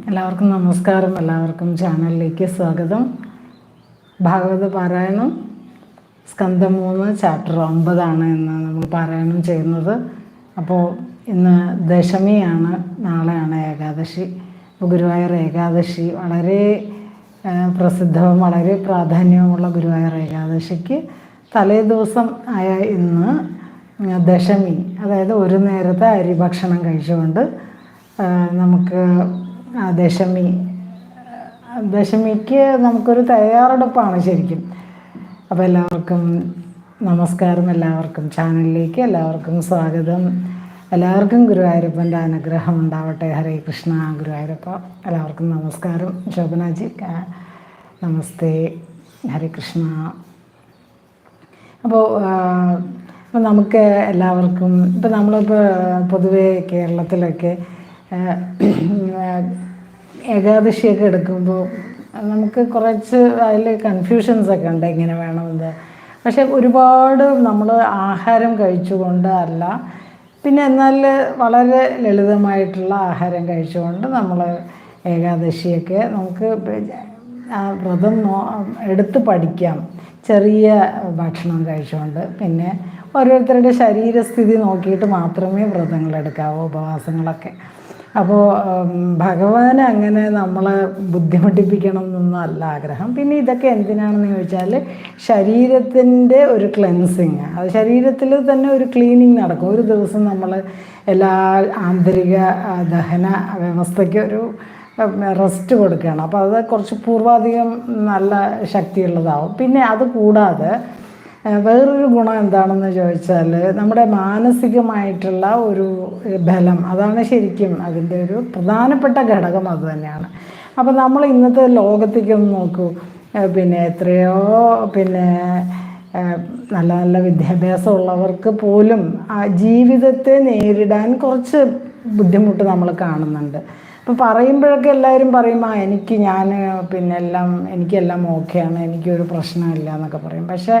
എല്ലാവർക്കും നമസ്കാരം. എല്ലാവർക്കും ചാനലിലേക്ക് സ്വാഗതം. ഭാഗവത പാരായണം സ്കന്ധം മൂന്ന് ചാപ്റ്റർ ഒമ്പതാണ് എന്ന് നമ്മൾ പാരായണം ചെയ്യുന്നത്. അപ്പോൾ ഇന്ന് ദശമിയാണ് നാളെയാണ് ഏകാദശി. ഗുരുവായൂർ ഏകാദശി വളരെ പ്രസിദ്ധവും വളരെ പ്രാധാന്യവുമുള്ള ഗുരുവായൂർ ഏകാദശിക്ക് തലേ ദിവസം ആയ ഇന്ന് ദശമി. അതായത് ഒരു നേരത്തെ അരി ഭക്ഷണം കഴിച്ചുകൊണ്ട് നമുക്ക് ആ ദശമി. ദശമിക്ക് നമുക്കൊരു തയ്യാറെടുപ്പാണ് ശരിക്കും. അപ്പോൾ എല്ലാവർക്കും നമസ്കാരം എല്ലാവർക്കും ചാനലിലേക്ക് എല്ലാവർക്കും സ്വാഗതം. എല്ലാവർക്കും ഗുരുവായൂരപ്പന്റെ അനുഗ്രഹം ഉണ്ടാവട്ടെ. ഹരേ കൃഷ്ണ ഗുരുവായൂരപ്പ എല്ലാവർക്കും നമസ്കാരം. ശോഭനാജി നമസ്തേ ഹരേ കൃഷ്ണ. അപ്പോൾ ഇപ്പം നമുക്ക് എല്ലാവർക്കും ഇപ്പം നമ്മളിപ്പോൾ പൊതുവേ കേരളത്തിലൊക്കെ ഏകാദശിയൊക്കെ എടുക്കുമ്പോൾ നമുക്ക് കുറച്ച് അതിൽ കൺഫ്യൂഷൻസൊക്കെ ഉണ്ട് എങ്ങനെ വേണമെന്ന്. പക്ഷെ ഒരുപാട് നമ്മൾ ആഹാരം കഴിച്ചുകൊണ്ട് അല്ല പിന്നെ എന്നാൽ വളരെ ലളിതമായിട്ടുള്ള ആഹാരം കഴിച്ചുകൊണ്ട് നമ്മൾ ഏകാദശിയൊക്കെ നമുക്ക് ആ വ്രതം നോ എടുത്ത് പഠിക്കാം. ചെറിയ ഭക്ഷണം കഴിച്ചുകൊണ്ട് പിന്നെ ഓരോരുത്തരുടെ ശരീരസ്ഥിതി നോക്കിയിട്ട് മാത്രമേ വ്രതങ്ങൾ എടുക്കാവൂ ഉപവാസങ്ങളൊക്കെ. അപ്പോൾ ഭഗവാൻ അങ്ങനെ നമ്മളെ ബുദ്ധിമുട്ടിപ്പിക്കണം എന്നൊന്നല്ല ആഗ്രഹം. പിന്നെ ഇതൊക്കെ എന്തിനാണെന്ന് ചോദിച്ചാൽ ശരീരത്തിന്റെ ഒരു ക്ലെൻസിങ് അത് ശരീരത്തിൽ തന്നെ ഒരു ക്ലീനിങ് നടക്കും. ഒരു ദിവസം നമ്മൾ എല്ലാ ആന്തരിക ദഹന വ്യവസ്ഥയ്ക്ക് ഒരു റെസ്റ്റ് കൊടുക്കുകയാണ്. അപ്പോൾ അത് കുറച്ച് പൂർവാധികം നല്ല ശക്തിയുള്ളതാവും. പിന്നെ അത് കൂടാതെ വേറൊരു ഗുണം എന്താണെന്ന് ചോദിച്ചാൽ നമ്മുടെ മാനസികമായിട്ടുള്ള ഒരു ബലം അതാണ് ശരിക്കും അതിന്റെ ഒരു പ്രധാനപ്പെട്ട ഘടകം അത് തന്നെയാണ്. അപ്പോൾ നമ്മൾ ഇന്നത്തെ ലോകത്തേക്ക് ഒന്ന് നോക്കൂ. പിന്നെ എത്രയോ പിന്നെ നല്ല നല്ല വിദ്യാഭ്യാസമുള്ളവർക്ക് പോലും ജീവിതത്തെ നേരിടാൻ കുറച്ച് ബുദ്ധിമുട്ട് നമ്മൾ കാണുന്നുണ്ട്. അപ്പോൾ പറയുമ്പോഴൊക്കെ എല്ലാവരും പറയും ആ എനിക്ക് ഞാൻ പിന്നെ എല്ലാം എനിക്കെല്ലാം ഓക്കെയാണ് എനിക്കൊരു പ്രശ്നമില്ല എന്നൊക്കെ പറയും. പക്ഷേ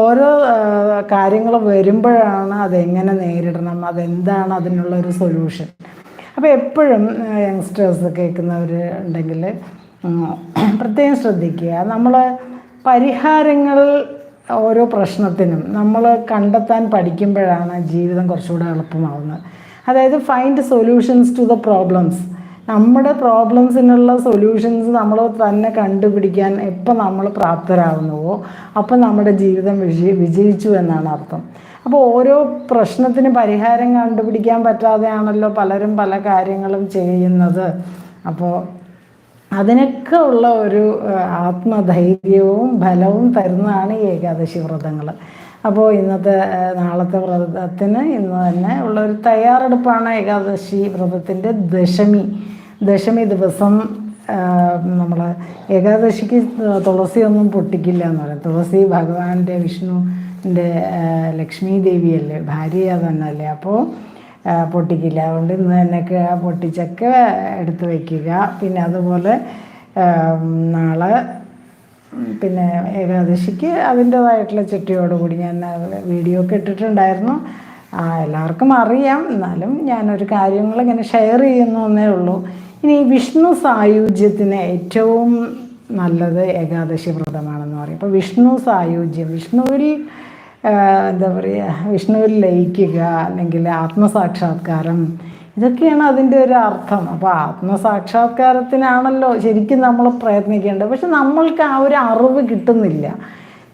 ഓരോ കാര്യങ്ങൾ വരുമ്പോഴാണ് അതെങ്ങനെ നേരിടണം അതെന്താണ് അതിനുള്ള ഒരു സൊല്യൂഷൻ. അപ്പോൾ എപ്പോഴും യങ്സ്റ്റേഴ്സ് കേൾക്കുന്നവർ ഉണ്ടെങ്കിൽ പ്രത്യേകം ശ്രദ്ധിക്കുക. നമ്മൾ പരിഹാരങ്ങൾ ഓരോ പ്രശ്നത്തിനും നമ്മൾ കണ്ടെത്താൻ പഠിക്കുമ്പോഴാണ് ജീവിതം കുറച്ചുകൂടെ എളുപ്പമാവുന്നത്. അതായത് find solutions to the problems നമ്മുടെ പ്രോബ്ലംസിനുള്ള സൊല്യൂഷൻസ് നമ്മൾ തന്നെ കണ്ടുപിടിക്കാൻ എപ്പോൾ നമ്മൾ പ്രാപ്തരാകുന്നുവോ അപ്പം നമ്മുടെ ജീവിതം വിജയി വിജയിച്ചു എന്നാണ് അർത്ഥം. അപ്പോൾ ഓരോ പ്രശ്നത്തിന് പരിഹാരം കണ്ടുപിടിക്കാൻ പറ്റാതെയാണല്ലോ പലരും പല കാര്യങ്ങളും ചെയ്യുന്നത്. അപ്പോൾ അതിനൊക്കെ ഉള്ള ഒരു ആത്മധൈര്യവും ബലവും തരുന്നതാണ് ഈ ഏകാദശി വ്രതങ്ങൾ അപ്പോൾ ഇന്നത്തെ നാളത്തെ വ്രതത്തിന് ഇന്ന് തന്നെ ഉള്ള ഒരു തയ്യാറെടുപ്പാണ് ഏകാദശി വ്രതത്തിന്റെ ദശമി. ദശമി ദിവസം നമ്മൾ ഏകാദശിക്ക് തുളസിയൊന്നും പൊട്ടിക്കില്ല എന്ന് പറയും. തുളസി ഭഗവാന്റെ വിഷ്ണുവിന്റെ ലക്ഷ്മി ദേവിയല്ലേ ഭാര്യ തന്നല്ലേ. അപ്പോൾ പൊട്ടിക്കില്ല. അതുകൊണ്ട് ഇന്ന് തന്നെയൊക്കെ പൊട്ടിച്ചൊക്കെ എടുത്തു വയ്ക്കുക. പിന്നെ അതുപോലെ നാളെ പിന്നെ ഏകാദശിക്ക് അതിന്റേതായിട്ടുള്ള ചിട്ടയോടുകൂടി ഞാൻ വീഡിയോ ഒക്കെ ഇട്ടിട്ടുണ്ടായിരുന്നു. എല്ലാവർക്കും അറിയാം. എന്നാലും ഞാനൊരു കാര്യങ്ങളിങ്ങനെ ഷെയർ ചെയ്യുന്നു എന്നേ ഉള്ളൂ. ഇനി വിഷ്ണു സായുജ്യത്തിന് ഏറ്റവും നല്ലത് ഏകാദശി വ്രതമാണെന്ന് പറയും. അപ്പോൾ വിഷ്ണു സായുജ്യം വിഷ്ണുവിൽ എന്താ പറയുക വിഷ്ണുവിൽ ലയിക്കുക അല്ലെങ്കിൽ ആത്മസാക്ഷാത്കാരം ഇതൊക്കെയാണ് അതിന്റെ ഒരു അർത്ഥം. അപ്പോൾ ആത്മസാക്ഷാത്കാരത്തിനാണല്ലോ ശരിക്കും നമ്മൾ പ്രയത്നിക്കേണ്ടത്. പക്ഷെ നമ്മൾക്ക് ആ ഒരു അറിവ് കിട്ടുന്നില്ല.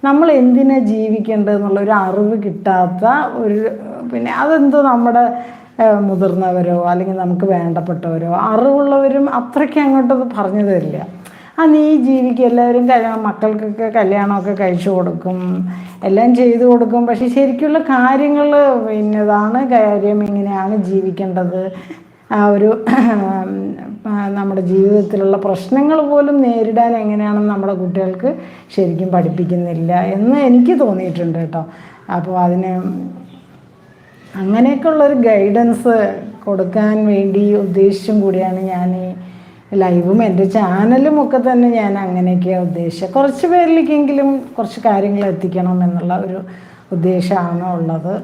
നമ്മൾ എന്തിനാ ജീവിക്കേണ്ടത് എന്നുള്ള ഒരു അറിവ് കിട്ടാത്ത ഒരു പിന്നെ അതെന്തോ നമ്മുടെ മുതിർന്നവരോ അല്ലെങ്കിൽ നമുക്ക് വേണ്ടപ്പെട്ടവരോ അറിവുള്ളവരും അത്രയ്ക്ക് അങ്ങോട്ട് അത് പറഞ്ഞു തരില്ല. ആ നീ ജീവിക്ക് എല്ലാവരും കല്യാണം മക്കൾക്കൊക്കെ കല്യാണമൊക്കെ കഴിച്ചു കൊടുക്കും എല്ലാം ചെയ്തു കൊടുക്കും. പക്ഷെ ശരിക്കുള്ള കാര്യങ്ങൾ പിന്നതാണ് കാര്യം ഇങ്ങനെയാണ് ജീവിക്കേണ്ടത്. ആ ഒരു നമ്മുടെ ജീവിതത്തിലുള്ള പ്രശ്നങ്ങൾ പോലും നേരിടാൻ എങ്ങനെയാണെന്ന് നമ്മുടെ കുട്ടികൾക്ക് ശരിക്കും പഠിപ്പിക്കുന്നില്ല എന്ന് എനിക്ക് തോന്നിയിട്ടുണ്ട് കേട്ടോ. അപ്പോൾ അതിന് അങ്ങനെയൊക്കെയുള്ളൊരു ഗൈഡൻസ് കൊടുക്കാൻ വേണ്ടി ഉദ്ദേശിച്ചും കൂടിയാണ് ഞാൻ ഈ ലൈവും എന്റെ ചാനലും ഒക്കെ തന്നെ ഞാൻ അങ്ങനെയൊക്കെയാണ് ഉദ്ദേശിച്ചത്. കുറച്ച് പേരിലേക്കെങ്കിലും കുറച്ച് കാര്യങ്ങൾ എത്തിക്കണം എന്നുള്ള ഒരു ഉദ്ദേശമാണ് ഉള്ളത്.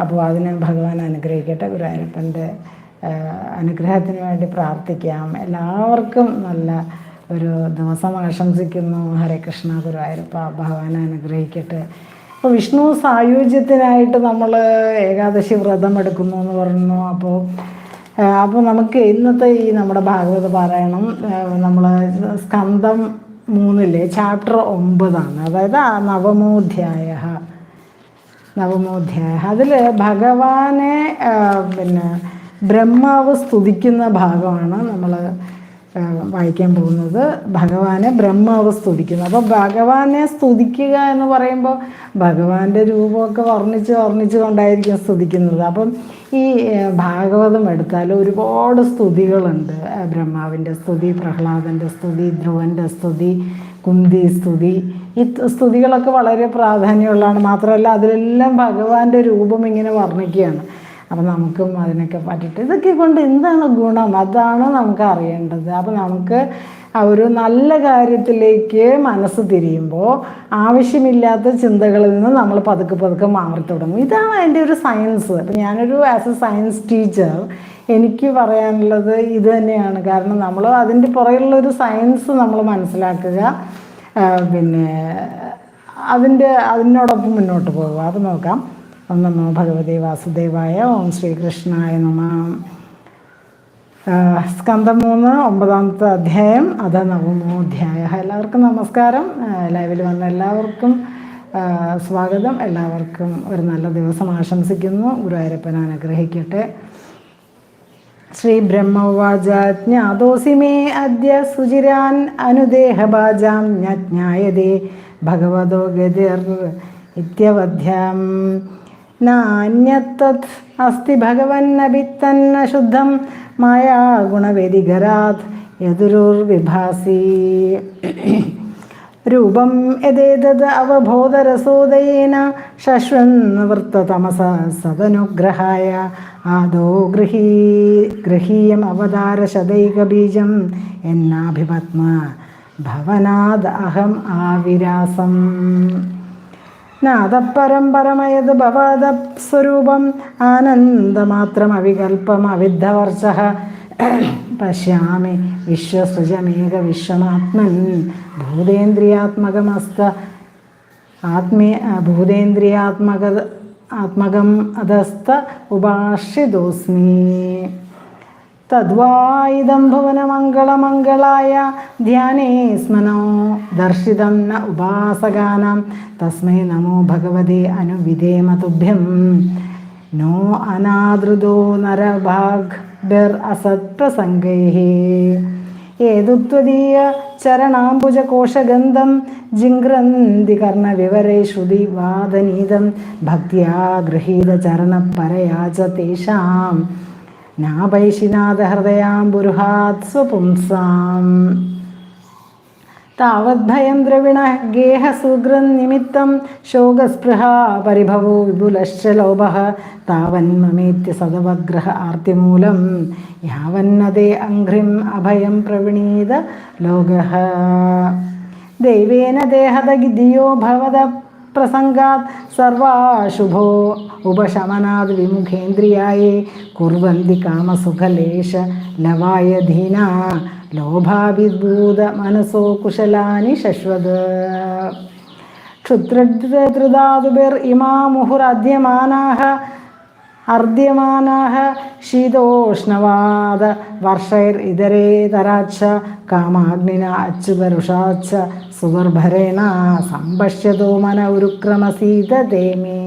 അപ്പോൾ അതിന് ഭഗവാൻ അനുഗ്രഹിക്കട്ടെ ഗുരുവായൂരപ്പന്റെ അനുഗ്രഹത്തിന് വേണ്ടി പ്രാർത്ഥിക്കാം. എല്ലാവർക്കും നല്ല ഒരു ദിവസം ആശംസിക്കുന്നു. ഹരേ കൃഷ്ണ ഗുരുവായൂരപ്പ ഭഗവാൻ അനുഗ്രഹിക്കട്ടെ. അപ്പോൾ വിഷ്ണു സായുജ്യത്തിനായിട്ട് നമ്മൾ ഏകാദശി വ്രതം എടുക്കുന്നു എന്ന് പറഞ്ഞു അപ്പോൾ അപ്പോൾ നമുക്ക് ഇന്നത്തെ ഈ നമ്മുടെ ഭാഗവത പാരായണം നമ്മൾ സ്കന്ധം മൂന്നിലെ ചാപ്റ്റർ ഒമ്പതാണ്. അതായത് നവമോധ്യായ നവമോധ്യായ. അതിൽ ഭഗവാനെ പിന്നെ ബ്രഹ്മാവ് സ്തുതിക്കുന്ന ഭാഗമാണ് നമ്മൾ വായിക്കാൻ പോകുന്നത് ഭഗവാനെ ബ്രഹ്മാവ് സ്തുതിക്കുന്നു. അപ്പോൾ ഭഗവാനെ സ്തുതിക്കുക എന്ന് പറയുമ്പോൾ ഭഗവാന്റെ രൂപമൊക്കെ വർണിച്ച് വർണിച്ച് കൊണ്ടായിരിക്കും സ്തുതിക്കുന്നത്. അപ്പം ഈ ഭാഗവതം എടുത്താൽ ഒരുപാട് സ്തുതികളുണ്ട്. ബ്രഹ്മാവിന്റെ സ്തുതി പ്രഹ്ലാദന്റെ സ്തുതി ധ്രുവന്റെ സ്തുതി കുന്തി സ്തുതി. ഈ സ്തുതികളൊക്കെ വളരെ പ്രാധാന്യമുള്ളതാണ്. മാത്രമല്ല അതിലെല്ലാം ഭഗവാന്റെ രൂപം ഇങ്ങനെ വർണിക്കുകയാണ്. അപ്പം നമുക്കും അതിനൊക്കെ പറ്റിയിട്ട് ഇതൊക്കെ കൊണ്ട് എന്താണ് ഗുണം? അതാണ് നമുക്ക് അറിയേണ്ടത്. അപ്പം നമുക്ക് ഒരു നല്ല കാര്യത്തിലേക്ക് മനസ്സ് തിരിയുമ്പോൾ ആവശ്യമില്ലാത്ത ചിന്തകളിൽ നിന്ന് നമ്മൾ പതുക്കെ പതുക്കെ മാറി തുടങ്ങും. ഇതാണ് അതിന്റെ ഒരു സയൻസ്. അപ്പം ഞാനൊരു ആസ് എ സയൻസ് ടീച്ചർ എനിക്ക് പറയാനുള്ളത് ഇത് തന്നെയാണ്. കാരണം നമ്മൾ അതിന്റെ പുറകിലുള്ളൊരു സയൻസ് നമ്മൾ മനസ്സിലാക്കുക പിന്നെ അതിന്റെ അതിനോടൊപ്പം മുന്നോട്ട് പോകുക അത് നോക്കാം. ഓം നമോ ഭഗവതി വാസുദേവായ ഓം ശ്രീകൃഷ്ണായ നമ. സ്കന്ധം മൂന്ന് ഒമ്പതാമത്തെ അധ്യായം അത് നവമോധ്യായ എല്ലാവർക്കും നമസ്കാരം. ലൈവിൽ വന്ന എല്ലാവർക്കും സ്വാഗതം. എല്ലാവർക്കും ഒരു നല്ല ദിവസം ആശംസിക്കുന്നു. ഗുരുവായൂരപ്പൻ അനുഗ്രഹിക്കട്ടെ. ശ്രീ ബ്രഹ്മവാച ജ്ഞാതോസി മേ അദ്യ സുചിരാൻ അനുദേഹബാജാം ഭഗവതോ ഗതിർ ഇത്യവധ്യം. നാന്യത്തത് അസ്തി ഭഗവന്നപി തന്ന ശുദ്ധം മായാ ഗുണവേദികരാത് യദുരുർവിഭാസി രൂപം യഥേതത് അവബോധരസോദയേന ശശ്വന്നവൃത്തതമസ സദനുഗ്രഹായ ആദോ ഗൃഹീ ഗൃഹീയം അവതാരശതൈകബീജം എന്നാഭിപത്മ ഭവനാദ് അഹം ആവിരാസം നാദപരം പരമയത് അവികൽപ്പം അവിദ്ധവർച്ച പശ്യാമി വിശ്വസൃജമേക വിശ്വമാത്മൻ ഭൂതേന്ദ്രിയാത്മകമസ്ത ആത്മീയ ഭൂതേന്ദ്രിയാത്മക ആത്മകം അതസ്ത ഉപാഷിതോസ്മി തദ്വാ ഇതം ഭുവനമംഗളമംഗളായ ധ്യാനേ സ്മനോ ദർശിതം ന ഉപാസകാനാം. തസ്മൈ നമോ ഭഗവതേ അനുവിധേമതുഭ്യം നോ അനാദൃതോ നരഭാഗ്ഭിർ അസത്പ്രസംഗൈः ഏതുത്വദീയ ചരണാംബുജകോശഗന്ധം ജിംഗ്രന്തി കർണവിവരേ ശ്രുതി വാദനീതം. ഭക്തിയാ ഗൃഹീതചരണപരയാ ച തേഷാം. നാപൈശിനാഥഹൃദയാംബുരുഹാത് സ്വപുംസാം. താവദ്ഭയം ദ്രവിണ ഗേഹസുഗൃന്നിമിത്തം ശോകസ്പൃഹ പരിഭവോ വിപുലശ്ച ലോഭ താവന്മമേത്യ സദവഗ്രഹ ആർത്തിമൂലം യാവന്നതേ അഘ്രിം അഭയം പ്രവണീത ലോക. ദൈവേന ദേഹതഗിധിയോ ഭവത പ്രസംഗാത് സർവാശുഭോ ഉപശമനാത് വിമുഖേന്ദ്രിയായേ കുർവന്തി കാമസുഖലേശ ലവായ ധീന ലോഭാഭിഭൂത മനസോ കുശലാനി ശശ്വത്. ക്ഷുദ്രധൃതാതുഭിർ ഇമാ മുഹുരദ്യമാനാഹ അർദ്യമാനാഹ ശീതോഷ്ണവാദ വർഷൈർ ഇതരേതരാച്ച കാമാഗ്നിന അച്യുതരുഷാച്ച സുഗർഭരേണ സംപശ്യതോ മന ഉരുക്രമസീതേമേ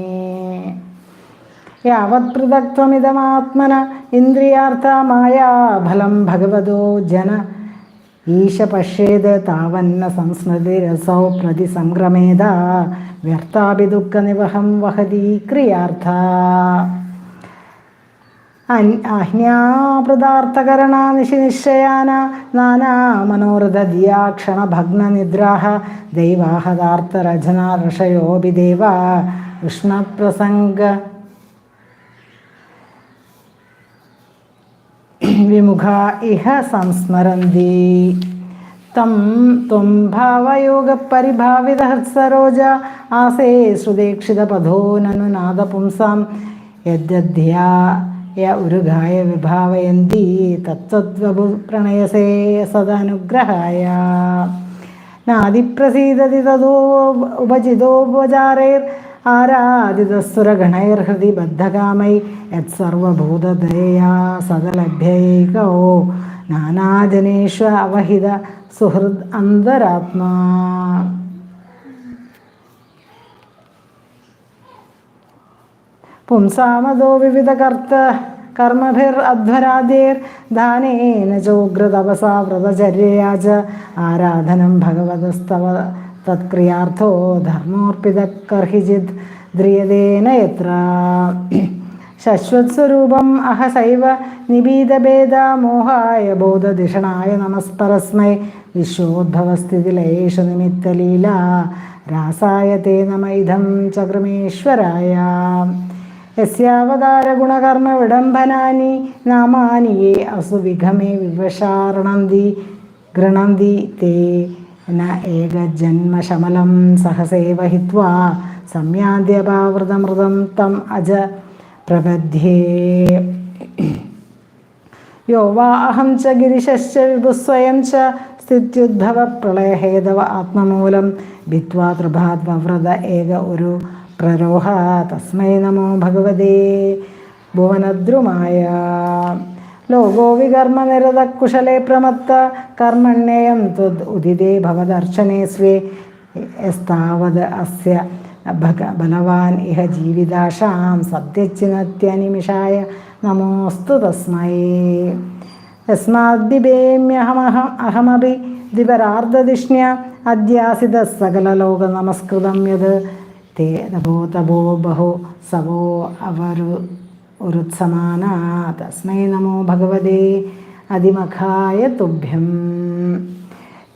യാവത് പൃഥക്ത്വമിതമാത്മന ഇന്ദ്രിയാർത്ഥമായ ഫലം ഭഗവതോ ജന. ഈശ പശ്യേത് താവന്ന സംസ്മൃതിരസോ പ്രതി സംക്രമേത വ്യർത്ഥാപി ദുഃഖനിവഹം വഹതി ക്രിയാർത്ഥ. അഹ്നാപൃതാർത്ഥകരണാനിശിനിശ്ചയാന നാനാ മനോരഥദിയാക്ഷണഭഗ്നനിദ്രാः ദൈവാഹതാർത്ഥരചനാ ഋഷയോപി ദേവ കൃഷ്ണപ്രസംഗ വിമുഖ ഇഹ സംസ്മരന്തി. തം ത്വം ഭാവയോഗപരിഭാവിതഹത്സരോജ ആസേ ശ്രുതേക്ഷിതപഥോ നനു നാദപുംസാം യദ്ധ്യാ യ ഉരുഗായ വിഭാവയന്തി തത്വദ്വപു പ്രണയസേ സദനുഗ്രഹായ. നാദിപ്രസീദതി തതോ ഉപചിതോപചാരൈർ ആരാധിതസ്വരഗണൈർഹൃതി ബദ്ധകാമൈ യത്സർവഭൂതദയാ സദലഭ്യൈകോ. നാനാജനേഷു അവഹിത സുഹൃദ് അന്തരാത്മാ. പുംസാമതോ വിവിധ കർത്ത കർമ്മഭിർ അധ്വരാദേർ ദാനേന ചോഗ്രതപസാ വ്രതചര്യാച ആരാധനം ഭഗവതസ്തവ തത്ക്രിയാർത്ഥോ ധർമ്മോർപ്പിത കർഹിചിത് ദ്രിയതേന യത്ര. ശശ്വത്സ്വരൂപം അഹസൈവ നിബീതഭേദ മോഹായ ബോധധിഷണായ നമസ്പരസ്മൈ വിശ്വോദ്ഭവസ്ഥിതിലേഷ നിമിത്തലീല രാസായ തേ നമ ഇതം ചക്രമേശ്വരായ. യസ്യാവതാരഗുണകർമ്മ വിടംബനാനി നാമാനി യേ അസുവിഘമേ വിവശാരണന്തി ഗൃണന്തി തേ ന ഏകജന്മശമലം സഹസേവ ഹിത്വാ സംയാദ്യപാവൃതമൃതം തം അജ പ്രബധ്യേ യോ വാ അഹം ച ഗിരിശശ്ച വിഭുസ്വയം ച സ്ഥിത്യുദ്ഭവ പ്രളയഹേതവ ആത്മമൂലം ഭിത്വാ ത്രിഭാത്മവ്രത ഏക ഒരു പ്രരോഹ തസ്മൈ നമോ ഭഗവതേ ഭുവനദ്രുമായ ലോകോ വികർമ്മനിരതക്കുശലേ പ്രമത്ത കർമ്മണ്യേയം ത്വദ് ഉദിതേ ഭവദർശനേ സ്വേ യസ്താവത് അസ്യ ഭഗ ബലവാൻ ഇഹ ജീവിതാശാം സത്യച്ചിനത്യനിമിഷായ നമോസ്തു തസ്മൈ തസ്മാദ്ബിബേമ്യഹമഹം അഹമപി ദിപരാർദ്ധദിഷ്ണ്യ അധ്യാസിത സകലലോക നമസ്കൃതം യത് തേ തപോ തപോ ബഹോ സവോ അവരു ഉരുത്സമാന തസ്മൈ നമോ ഭഗവതേ അതിമഖായ തുഭ്യം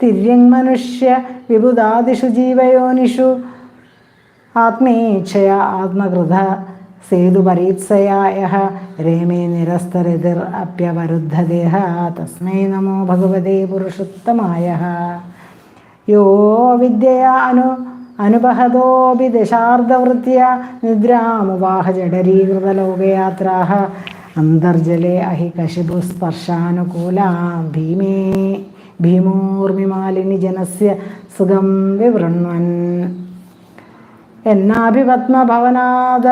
തിര്യങ്മനുഷ്യ വിബുദാദിഷു ജീവയോനിഷു ആത്മേച്ഛയ ആത്മകൃത സേതുപരീത്സയായ രേമേ നിരസ്തരതിർ അപ്യവരുദ്ധദേഹ തസ്മൈ നമോ ഭഗവതേ പുരുഷോത്തമായ യോ വിദ്യയാ അനു അനുപഹതോപി ദശാർദ്ധവൃത്യ നിദ്രാമുവാഹ ജഡരീകൃതലോകയാത്രാ അന്തർജലെ അഹി കശിപു സ്പർശാനുകൂല. ഭീമേ ഭീമോർമിമാലിനി ജനസ്യ സുഖം വിവൃണ്വൻ. എന്നാഭിപത്മഭവനാഥ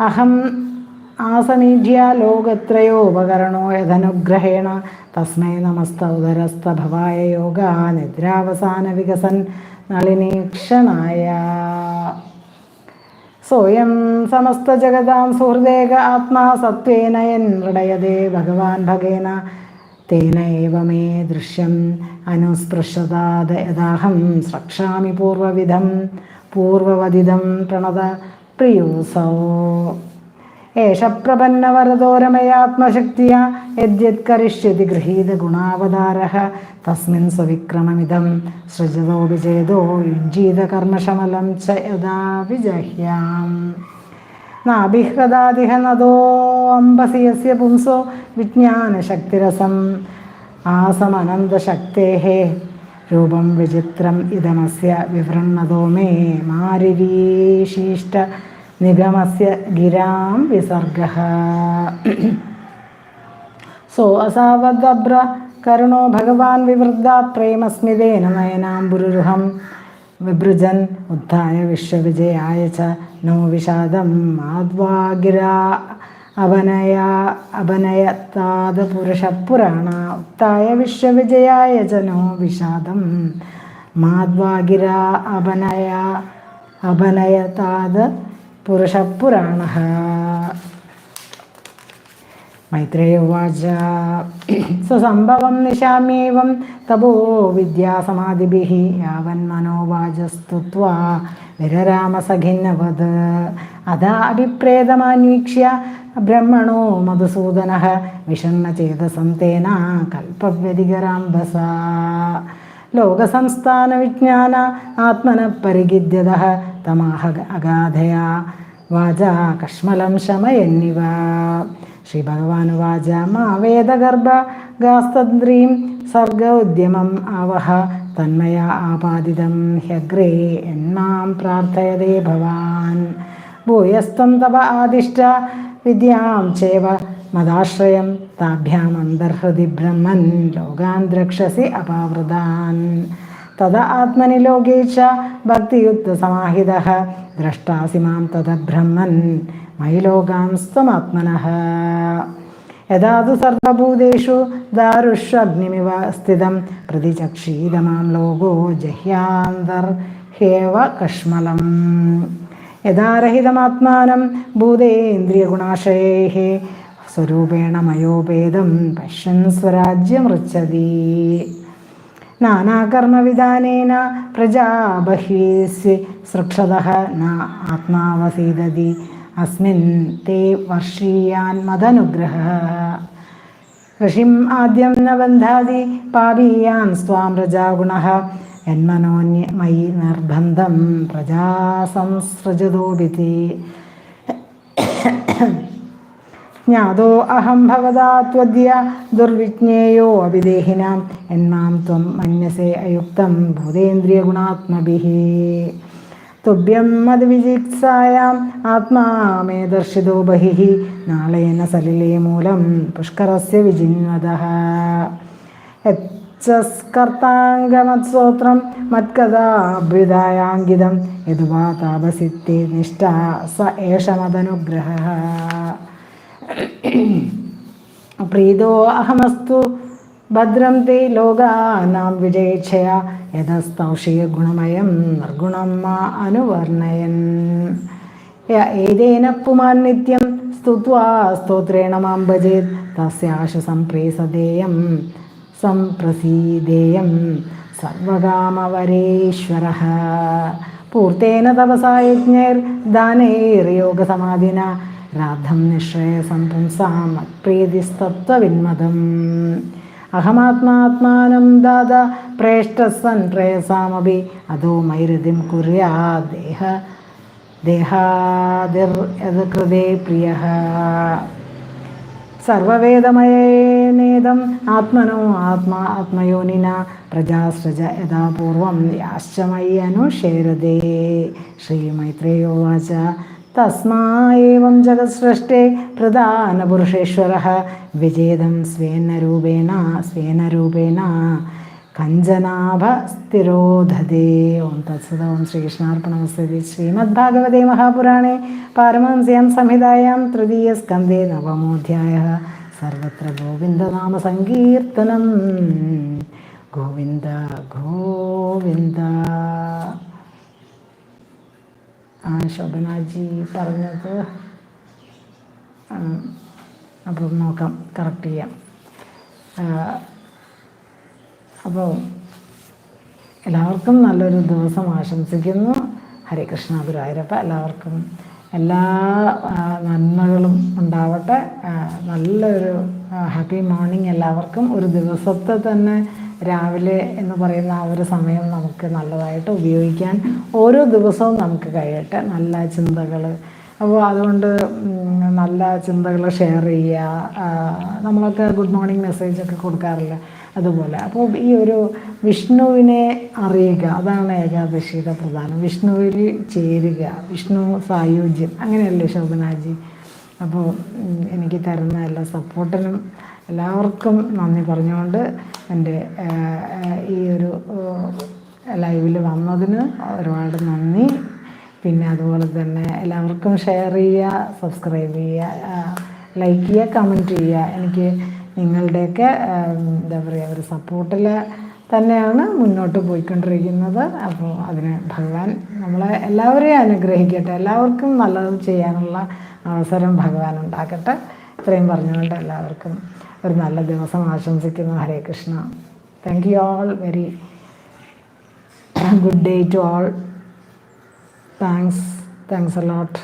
അഹം ആസമീജ്യ ലോകത്രയോപകരണോ യഥനുഗ്രഹേണ. തസ്മൈ നമസ്ത ഉദരസ്ഥ ഭവായ യോഗ നിദ്രാവസാന വികസൻ നളിനീക്ഷണായ. സമസ്ത ജഗതാം സുഹൃദേക ആത്മാ സത്വേനയൻ യൻമൃടയതേ ഭഗവാൻ ഭഗേന. തേന ഏവ मे ദൃശ്യം അനുസ്പൃശതാത് യഥാഹം സ്രക്ഷാമി പൂർവവിധം. പൂർവവധിതം പ്രണത പ്രിയോസോ. ഏഷ പ്രപന്നവരതോരമയാത്മശക്തിയ കരിഷ്യതി ഗൃഹീതഗുണാവതാര തസ്മിൻ സവിക്രമമിതം സൃജതോ വിജേതോ യുഞ്ജീതകർമ്മശമലം ച യഥാ വിജഹ്യാം. നാഭിഹൃദാതിഹ നദോ അംബസി യസ്യ പുംസോ വിജ്ഞാനശക്തിരസം. ആസമനന്തശക്തേ രൂപം വിചിത്രം ഇതമസ്യ വിവൃണ്ണതോ മേ മാരിരീശീഷ്ട നിഗമസ്യ ഗിരാം വിസർഗ. സോ അസാവദ്ര കരുണോ ഭഗവാൻ വിവൃദ്ധ പ്രേമസ്മിതേന നയനാംബുരുഹം വിഭൃജൻ ഉദ്ധായ വിശ്വവിജയായ ച നോ വിഷാദം മാധ്വാഗിരാ അപനയ അപനയത്താത് പുരുഷപുരാണ ഉത്തായ വിശ്വവിജയായ ച നോ വിഷാദം മാധ്വാഗിരാ അപനയ അപനയതാത് പുരുഷപുരാണ. മൈത്രേയ ഉവാച. സ്വസംഭവം നിശാമ്യേവം തപോ വിദ്യാസമാധിഭിः യാവന്മനോവാചസ്തുത്വാ വിരരാമസഖിന്നവത്. അതാ അഭിപ്രേതമന്വീക്ഷ്യ ബ്രഹ്മണോ മധുസൂദന വിഷണ്ണചേതസം തേന കൽപ്പവ്യതികരാംബസ. ലോകസംസ്ഥാനവിജ്ഞാന ആത്മന പരിഗിദ്ധ്യത തമാഹ അഗാധയാ. വാച കഷ്മലം ശമയന്നിവ ശ്രീഭഗവാനുവാച മാ വേദഗർഭ ഗാസ്തന്ത്രീം സർഗ ഉദ്യമം ആവഹ തന്മയാ ആപാദിതം ഹ്യഗ്രേ എന്മാം പ്രാർത്ഥയതേ ഭവാൻ. ഭൂയസ്ത്വം തവ ആദിഷ്ട വിദ്യാം ചേവ മതാശ്രയം താഭ്യാം അന്തർഹൃതി ബ്രഹ്മൻ. ലോകാൻ ദ്രക്ഷസി അപാവൃതാൻ. തത് ആത്മനി ലോകേ ച ഭക്തിയുക്തസമാഹിത ദ്രഷ്ടാസി മാം തത് ബ്രഹ്മൻ. മയി ലോകാംസ്ത്വമാത്മനഃ യഥാ തു സർവഭൂതേഷു ദാരുഷ്വഗ്നിമിവ സ്ഥിതം. പ്രതിചക്ഷീതമാം ലോകോ ജഹ്യാന്തർഹ്യേവ കഷ്മലം. യഥാരഹിതമാത്മാനം ഭൂതേന്ദ്രിയഗുണാശയേ സ്വരൂപേണ മയോപേദം പശ്യൻ സ്വരാജ്യമൃച്ഛതി നാനാകർമ്മവിധാനേന പ്രജാ സൃക്ഷത ന ആത്മാവസീദതി അസ്മിൻ തേ വർഷീയാൻ മതനുഗ്രഹ ഋഷിം ആദ്യം ന ബന്ധാതി പാപീയാൻ സ്വാം പ്രജാഗുണ യന്മനോന്യ മയി നിർബന്ധം പ്രജാസംസൃജതോപിതി ജ്ഞാതോ അഹം ഭവതാ ത്വദ്യ ദുർവിജ്ഞേയോ അവിദേഹിനാം എന്നാം ത്വം മന്യസേ അയുക്തം ഭൂതേന്ദ്രിയഗുണാത്മഭിः തുഭ്യം മദ്വിജിക്സായാം ആത്മാമേ ദർശിതോ ബഹി. നാളേന സലിലേ മൂലം പുഷ്കരസ്യ വിജിന്വത യത്സസ്കർത്താംഗമത്സോത്രം മത്കഥാഭ്യുതായാങ്കിതം യതുവാ താപസിദ്ധി നിഷ്ഠ സ ഏഷ മതനുഗ്രഹ പ്രീതോ അഹമസ്തു. ഭദ്രം തേ ലോകാനാം വിജയേച്ഛയ യഥസ്തൗഷിക ഗുണമയം നിർഗുണം അനുവർണയൻ. ഏതേന പുമാൻ നിത്യം സ്തുത്വാ സ്തോത്രേണ മാം ഭജേത്. തസ്യാശു സംപ്രേസദേയം സംപ്രസീദേയം സർവകാമവരേശ്വര. പൂർത്തേന തപസാ യജ്ഞൈർദാനൈർയോഗസമാധിന രാധം നിശ്രേയസം പുംസാം മത്പ്രീതിസ്തത്വവിന്മതം അഹമാത്മാത്മാനം ദാത പ്രേഷ്ടസൻ പ്രേയസാമപി അതോ മൈരുതിം കുര്യാ ദേഹ ദേഹാദിർ യത് കൃതേ പ്രിയ സർവവേദമയേനേദം ആത്മനോ ആത്മാ ആത്മയോനിന പ്രജാസൃജ യഥാപൂർവം യാശ്ചമയി യാശ്ച മയി അനുഷേരതേ ശ്രീമൈത്രേയോവാച തസ്മായേവം ജഗത്സൃഷ്ടേ പ്രധാനപുരുഷേശ്വര. വിജേതം സ്വേന രൂപേണ സ്വേന രൂപേണ. കഞ്ചനാഭ സ്ഥിരോധതേ ഓം തത്സത ശ്രീകൃഷ്ണാർപ്പണമസ്തി ശ്രീമദ്ഭാഗവതേ മഹാപുരാണേ. പാരമഹംസ്യാം സംഹിതായാം തൃതീയസ്കന്ധേ നവമോധ്യായ. സർവത്ര ഗോവിന്ദനാമ സങ്കീർത്തനം ഗോവിന്ദ ഗോവിന്ദ. ശോഭനാജി പറഞ്ഞത്. അപ്പം നോക്കാം കറക്റ്റ് ചെയ്യാം. അപ്പോൾ എല്ലാവർക്കും നല്ലൊരു ദിവസം ആശംസിക്കുന്നു. ഹരേ കൃഷ്ണ ഗുരുവായൂരപ്പ എല്ലാവർക്കും എല്ലാ നന്മകളും ഉണ്ടാവട്ടെ. നല്ലൊരു ഹാപ്പി മോർണിംഗ് എല്ലാവർക്കും. ഒരു ദിവസത്തെ തന്നെ രാവിലെ എന്ന് പറയുന്ന ആ ഒരു സമയം നമുക്ക് നല്ലതായിട്ട് ഉപയോഗിക്കാൻ ഓരോ ദിവസവും നമുക്ക് കഴിയട്ടെ. നല്ല ചിന്തകൾ അപ്പോൾ അതുകൊണ്ട് നല്ല ചിന്തകൾ ഷെയർ ചെയ്യുക. നമ്മളൊക്കെ ഗുഡ് മോർണിംഗ് മെസ്സേജൊക്കെ കൊടുക്കാറില്ല? അതുപോലെ. അപ്പോൾ ഈ ഒരു വിഷ്ണുവിനെ അറിയുക അതാണ് ഏകാദശിയുടെ പ്രധാനം. വിഷ്ണുവിൽ ചേരുക വിഷ്ണു സായുജ്യം അങ്ങനെയല്ലേ ശോഭനാജി? അപ്പോൾ എനിക്ക് തരുന്ന എല്ലാ സപ്പോർട്ടിനും എല്ലാവർക്കും നന്ദി പറഞ്ഞുകൊണ്ട് എന്റെ ഈ ഒരു ലൈവിൽ വന്നതിന് ഒരുപാട് നന്ദി. പിന്നെ അതുപോലെ തന്നെ എല്ലാവർക്കും ഷെയർ ചെയ്യുക സബ്സ്ക്രൈബ് ചെയ്യുക ലൈക്ക് ചെയ്യുക കമന്റ് ചെയ്യുക. എനിക്ക് നിങ്ങളുടെയൊക്കെ എന്താ പറയുക ഒരു സപ്പോർട്ടിൽ തന്നെയാണ് മുന്നോട്ട് പോയിക്കൊണ്ടിരിക്കുന്നത്. അപ്പോൾ അതിന് ഭഗവാൻ നമ്മളെ എല്ലാവരെയും അനുഗ്രഹിക്കട്ടെ. എല്ലാവർക്കും നല്ലത് ചെയ്യാനുള്ള അവസരം ഭഗവാൻ ഉണ്ടാക്കട്ടെ. ഇത്രയും പറഞ്ഞുകൊണ്ട് എല്ലാവർക്കും ഒരു നല്ല ദിവസം ആശംസിക്കുന്നു. Hare Krishna. Thank you all very good day to all thanks thanks a lot